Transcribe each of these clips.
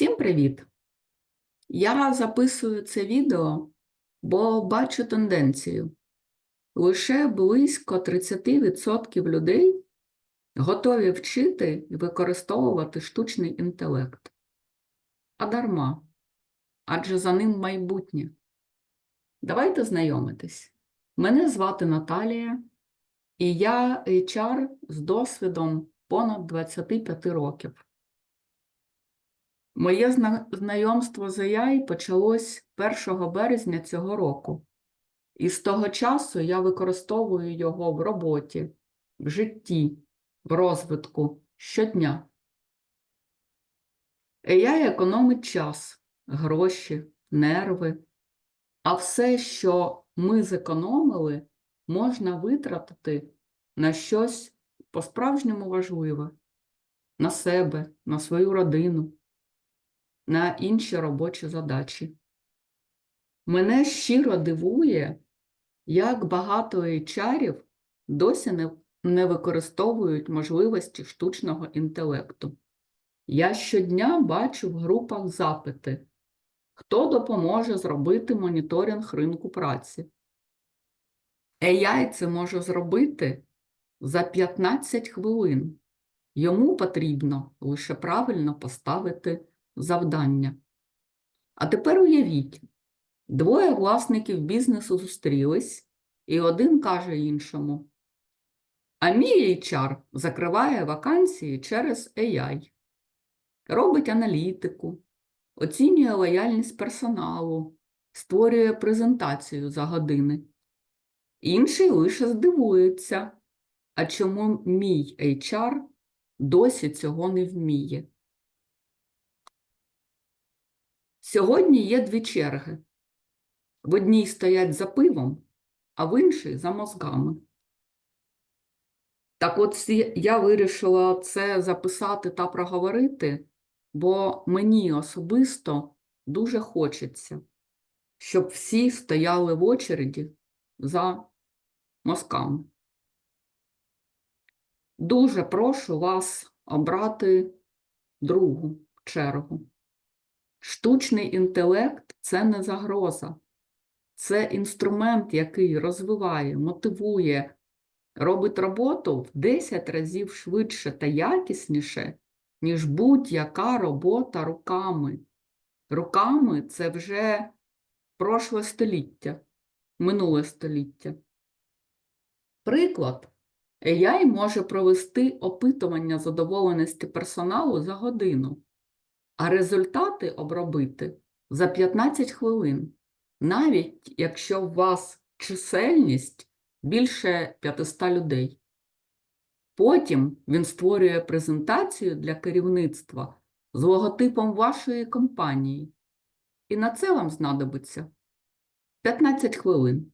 Всім привіт! Я записую це відео, бо бачу тенденцію. Лише близько 30% людей готові вчити і використовувати штучний інтелект. А дарма, адже за ним майбутнє. Давайте знайомитись. Мене звати Наталія, і я HR з досвідом понад 25 років. Моє знайомство з AI почалось 1 березня цього року, і з того часу я використовую його в роботі, в житті, в розвитку щодня. AI економить час, гроші, нерви, а все, що ми зекономили, можна витратити на щось по-справжньому важливе, на себе, на свою родину на інші робочі задачі. Мене щиро дивує, як багато HR досі не, не використовують можливості штучного інтелекту. Я щодня бачу в групах запити, хто допоможе зробити моніторинг ринку праці. AI це може зробити за 15 хвилин. Йому потрібно лише правильно поставити завдання. А тепер уявіть, двоє власників бізнесу зустрілись, і один каже іншому: А мій HR закриває вакансії через AI, робить аналітику, оцінює лояльність персоналу, створює презентацію за години. Інший лише здивується, а чому мій HR досі цього не вміє. Сьогодні є дві черги. В одній стоять за пивом, а в іншій за мозгами. Так от я вирішила це записати та проговорити, бо мені особисто дуже хочеться, щоб всі стояли в очереді за мозками. Дуже прошу вас обрати другу чергу. Штучний інтелект це не загроза, це інструмент, який розвиває, мотивує, робить роботу в 10 разів швидше та якісніше, ніж будь-яка робота руками. Руками це вже прошле століття, минуле століття. Приклад. AI може провести опитування задоволеності персоналу за годину а результати обробити за 15 хвилин, навіть якщо у вас чисельність більше 500 людей. Потім він створює презентацію для керівництва з логотипом вашої компанії. І на це вам знадобиться 15 хвилин.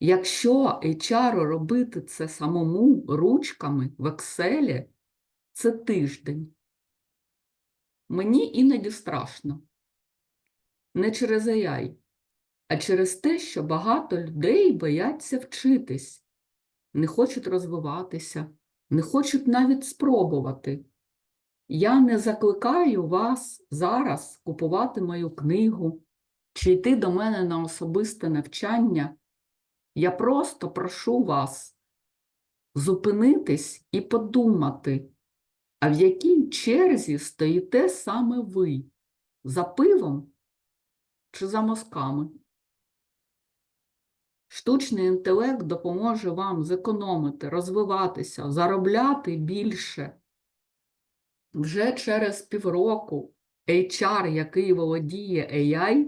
Якщо HR робити це самому ручками в Excel, це тиждень. Мені іноді страшно. Не через AI, а через те, що багато людей бояться вчитись, не хочуть розвиватися, не хочуть навіть спробувати. Я не закликаю вас зараз купувати мою книгу чи йти до мене на особисте навчання. Я просто прошу вас зупинитись і подумати. А в якій черзі стоїте саме ви? За пивом чи за мозками? Штучний інтелект допоможе вам зекономити, розвиватися, заробляти більше. Вже через півроку HR, який володіє AI,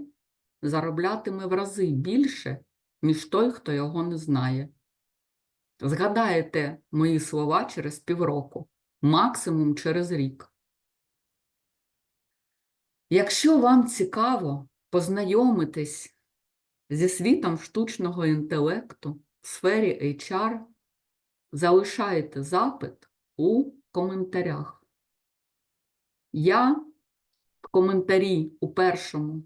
зароблятиме в рази більше, ніж той, хто його не знає. Згадаєте мої слова через півроку максимум через рік. Якщо вам цікаво познайомитись зі світом штучного інтелекту в сфері HR, залишайте запит у коментарях. Я в коментарі у першому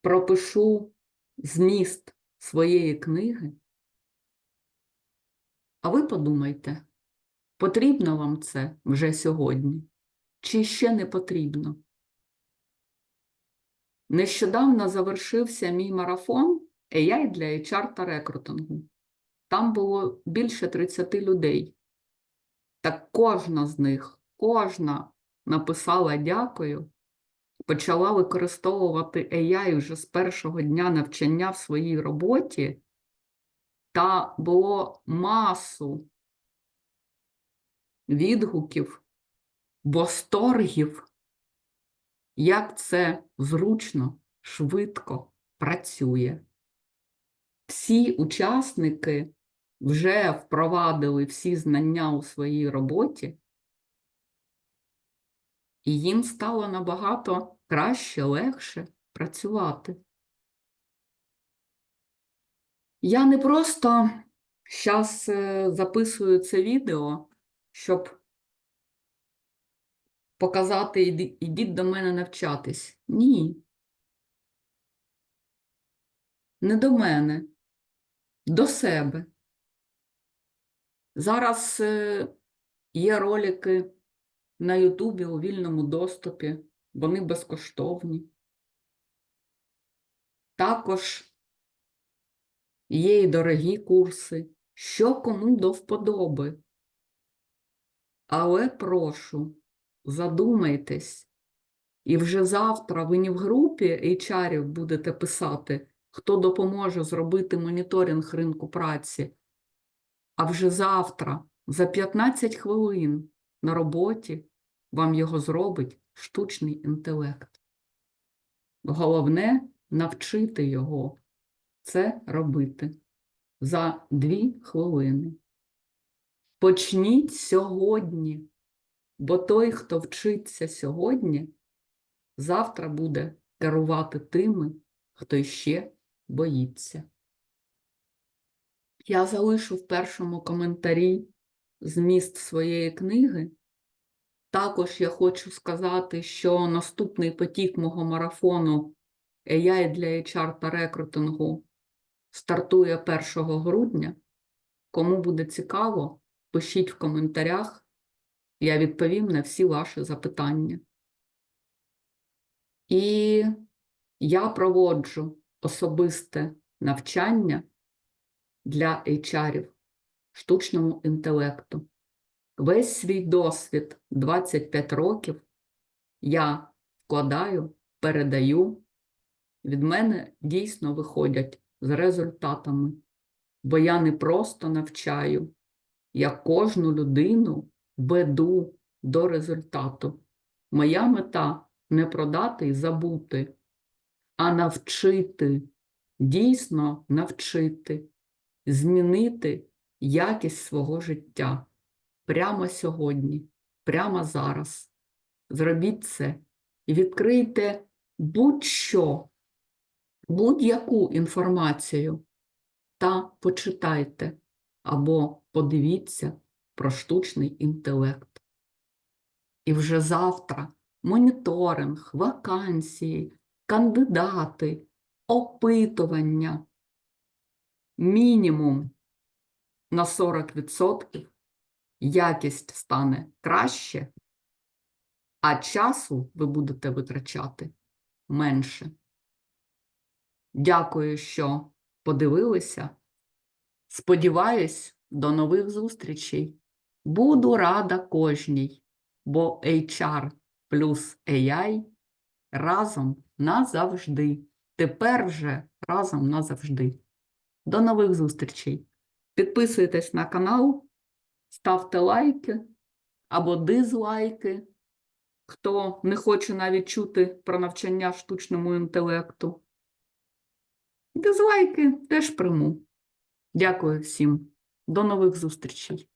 пропишу зміст своєї книги, а ви подумайте. Потрібно вам це вже сьогодні? Чи ще не потрібно? Нещодавно завершився мій марафон AI для HR та рекрутингу. Там було більше 30 людей. Так кожна з них, кожна написала дякую, почала використовувати AI вже з першого дня навчання в своїй роботі, та було масу відгуків, восторгів, як це зручно, швидко працює. Всі учасники вже впровадили всі знання у своїй роботі, і їм стало набагато краще, легше працювати. Я не просто зараз записую це відео, щоб показати, «Іди- ідіть до мене навчатись. Ні. Не до мене, до себе. Зараз е, є ролики на Ютубі у вільному доступі, вони безкоштовні. Також є і дорогі курси, що кому до вподоби. Але прошу, задумайтесь, і вже завтра ви не в групі HR будете писати, хто допоможе зробити моніторинг ринку праці, а вже завтра, за 15 хвилин на роботі, вам його зробить штучний інтелект. Головне навчити його це робити за 2 хвилини. Почніть сьогодні, бо той, хто вчиться сьогодні, завтра буде керувати тими, хто ще боїться. Я залишу в першому коментарі зміст своєї книги. Також я хочу сказати, що наступний потік мого марафону AI для HR та рекрутингу стартує 1 грудня. Кому буде цікаво, пишіть в коментарях, я відповім на всі ваші запитання. І я проводжу особисте навчання для HR штучному інтелекту. Весь свій досвід 25 років я вкладаю, передаю. Від мене дійсно виходять з результатами, бо я не просто навчаю, я кожну людину веду до результату. Моя мета не продати і забути, а навчити, дійсно навчити, змінити якість свого життя прямо сьогодні, прямо зараз. Зробіть це і відкрийте будь-що, будь-яку інформацію та почитайте або подивіться про штучний інтелект. І вже завтра моніторинг, вакансії, кандидати, опитування мінімум на 40% якість стане краще, а часу ви будете витрачати менше. Дякую, що подивилися. Сподіваюсь, до нових зустрічей. Буду рада кожній, бо HR плюс AI разом назавжди. Тепер вже разом назавжди. До нових зустрічей. Підписуйтесь на канал, ставте лайки або дизлайки, хто не хоче навіть чути про навчання штучному інтелекту. Дизлайки теж приму. Дякую всім. До нових зустрічей.